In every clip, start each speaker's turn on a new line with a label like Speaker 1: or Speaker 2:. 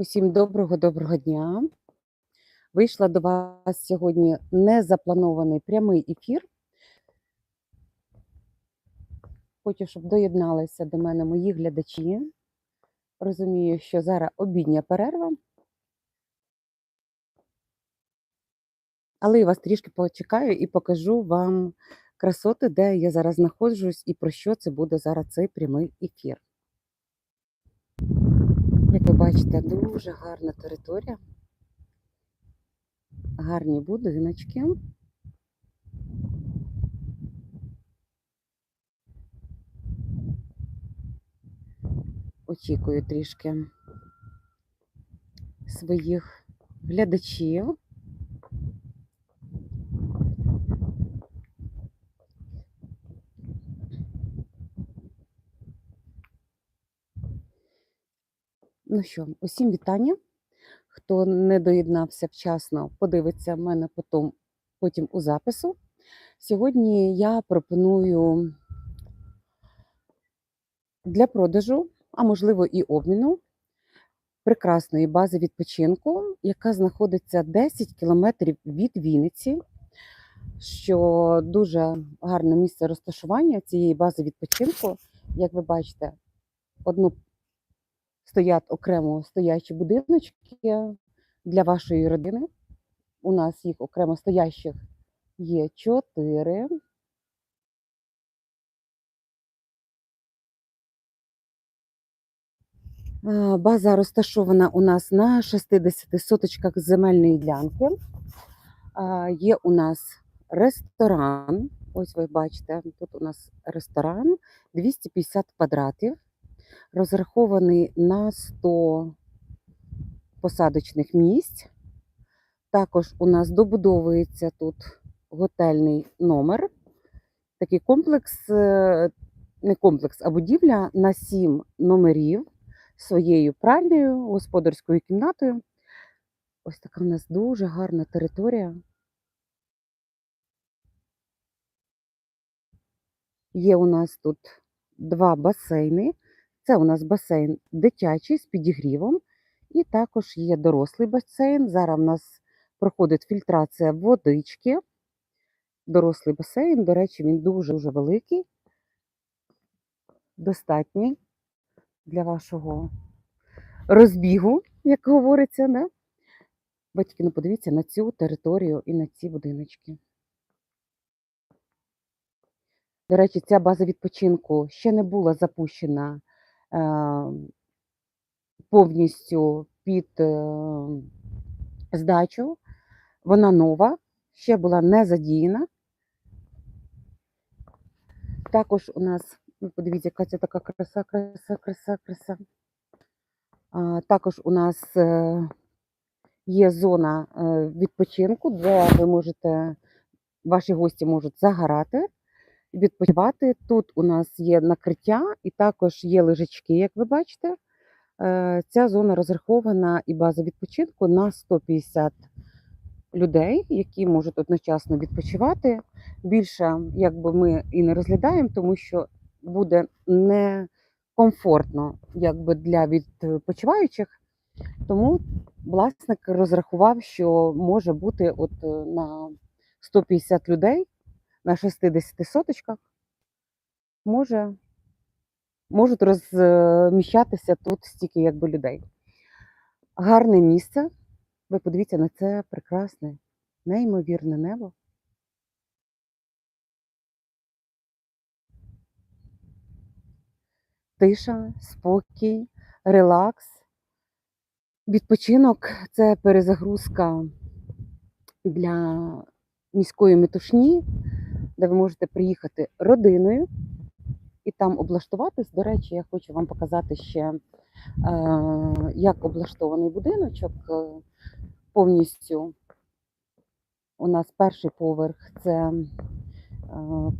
Speaker 1: Усім доброго-доброго дня. Вийшла до вас сьогодні незапланований прямий ефір. Хочу, щоб доєдналися до мене мої глядачі. Розумію, що зараз обідня перерва. Але я вас трішки почекаю і покажу вам красоти, де я зараз знаходжусь і про що це буде зараз цей прямий ефір. Як ви бачите, дуже гарна територія, гарні будиночки. Очікую трішки своїх глядачів. Ну що, усім вітання. Хто не доєднався вчасно, подивиться мене потім, потім у запису. Сьогодні я пропоную для продажу, а можливо і обміну прекрасної бази відпочинку, яка знаходиться 10 кілометрів від Вінниці, що дуже гарне місце розташування цієї бази відпочинку. Як ви бачите, одну стоять окремо стоячі будиночки для вашої родини. У нас їх окремо стоящих є чотири. База розташована у нас на 60 соточках земельної ділянки. Є у нас ресторан. Ось ви бачите, тут у нас ресторан 250 квадратів розрахований на 100 посадочних місць. Також у нас добудовується тут готельний номер. Такий комплекс, е, не комплекс, а будівля на 7 номерів своєю пральнею, господарською кімнатою. Ось така в нас дуже гарна територія. Є у нас тут два басейни. Це у нас басейн дитячий з підігрівом, і також є дорослий басейн. Зараз у нас проходить фільтрація водички. Дорослий басейн, до речі, він дуже-дуже великий, достатній для вашого розбігу, як говориться. Да? Батьки, ну подивіться на цю територію і на ці будиночки. До речі, ця база відпочинку ще не була запущена повністю під е, здачу. Вона нова, ще була не задіяна. Також у нас, ну, подивіться, яка це така краса, краса, краса, краса. Також у нас е, є зона е, відпочинку, де ви можете, ваші гості можуть загорати відпочивати. Тут у нас є накриття і також є лежачки, як ви бачите. Е, ця зона розрахована і база відпочинку на 150 людей, які можуть одночасно відпочивати. Більше якби ми і не розглядаємо, тому що буде некомфортно якби для відпочиваючих. Тому власник розрахував, що може бути от на 150 людей на 60 соточках може, можуть розміщатися тут стільки якби людей. Гарне місце. Ви подивіться на це прекрасне, неймовірне небо. Тиша, спокій, релакс. Відпочинок це перезагрузка для міської метушні де ви можете приїхати родиною і там облаштуватись. До речі, я хочу вам показати ще, е, як облаштований будиночок. Е, повністю у нас перший поверх це е,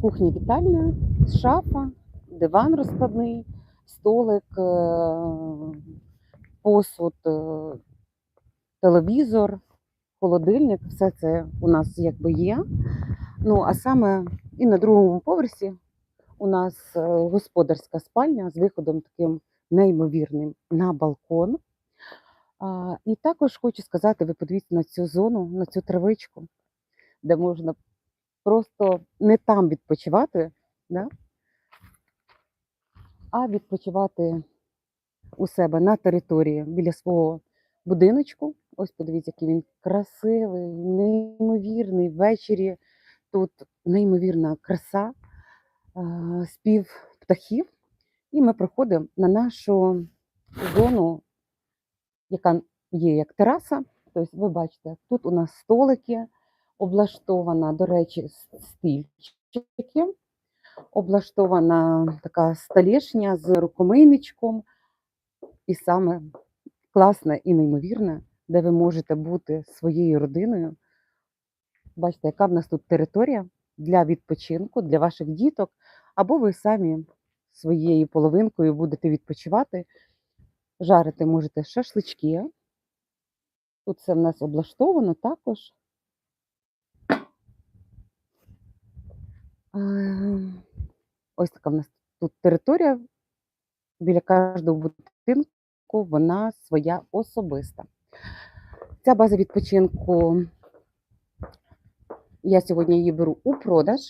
Speaker 1: кухня вітальня, шафа, диван розкладний, столик, посуд, телевізор, холодильник, все це у нас якби є. Ну, а саме і на другому поверсі у нас е, господарська спальня з виходом таким неймовірним на балкон. І також хочу сказати, ви подивіться на цю зону, на цю травичку, де можна просто не там відпочивати, да? а відпочивати у себе на території біля свого будиночку. Ось подивіться, який він красивий, неймовірний. Ввечері тут неймовірна краса, спів птахів. І ми проходимо на нашу зону, яка є як тераса. Тобто, ви бачите, тут у нас столики, облаштована, до речі, стільчики, облаштована така столешня з рукомийничком. І саме класне і неймовірне, де ви можете бути своєю родиною. Бачите, яка в нас тут територія для відпочинку, для ваших діток, або ви самі своєю половинкою будете відпочивати. Жарити можете шашлички. Тут це в нас облаштовано також. Ось така в нас тут територія. Біля кожного будинку вона своя особиста. Ця база відпочинку. Я сьогодні її беру у продаж.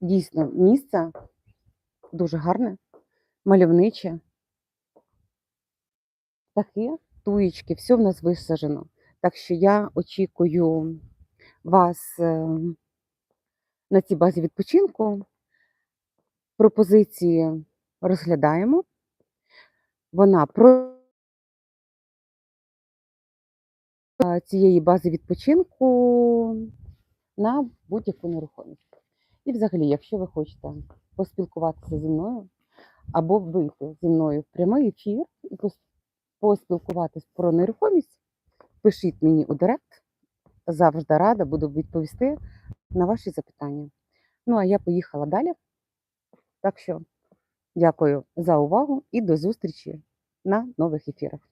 Speaker 1: Дійсно, місце дуже гарне, мальовниче. Птахи, туєчки, все в нас висаджено. Так що я очікую вас е, на цій базі відпочинку. Пропозиції розглядаємо. Вона про цієї бази відпочинку на будь-яку нерухомість. І взагалі, якщо ви хочете поспілкуватися зі мною або вийти зі мною в прямий ефір і пос- поспілкуватись про нерухомість, пишіть мені у директ. Завжди рада буду відповісти на ваші запитання. Ну а я поїхала далі. Так що дякую за увагу і до зустрічі на нових ефірах.